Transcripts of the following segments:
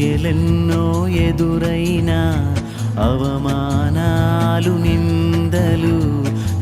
సమస్యలెన్నో ఎదురైనా అవమానాలు నిందలు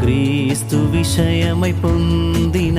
క్రీస్తు విషయమై పొందిన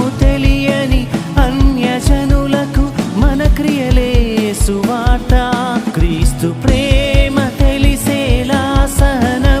సువార్త క్రీస్తు ప్రేమ తెలిసేలా సహనం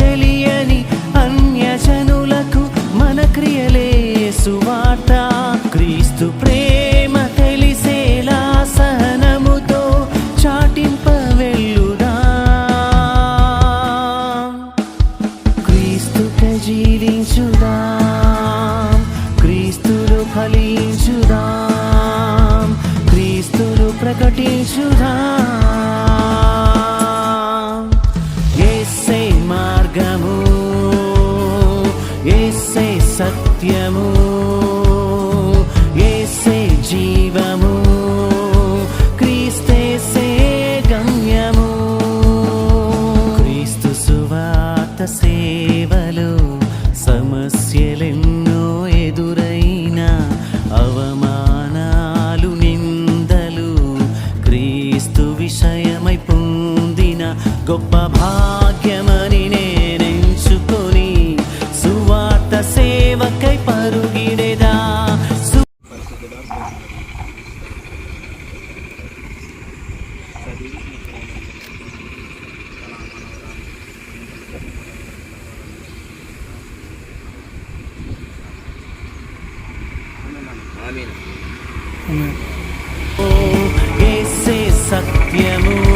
గొప్ప భాగ్యమని నేనెంచుకొని సువార్త సేవకై పరుగిడేదా సత్యము.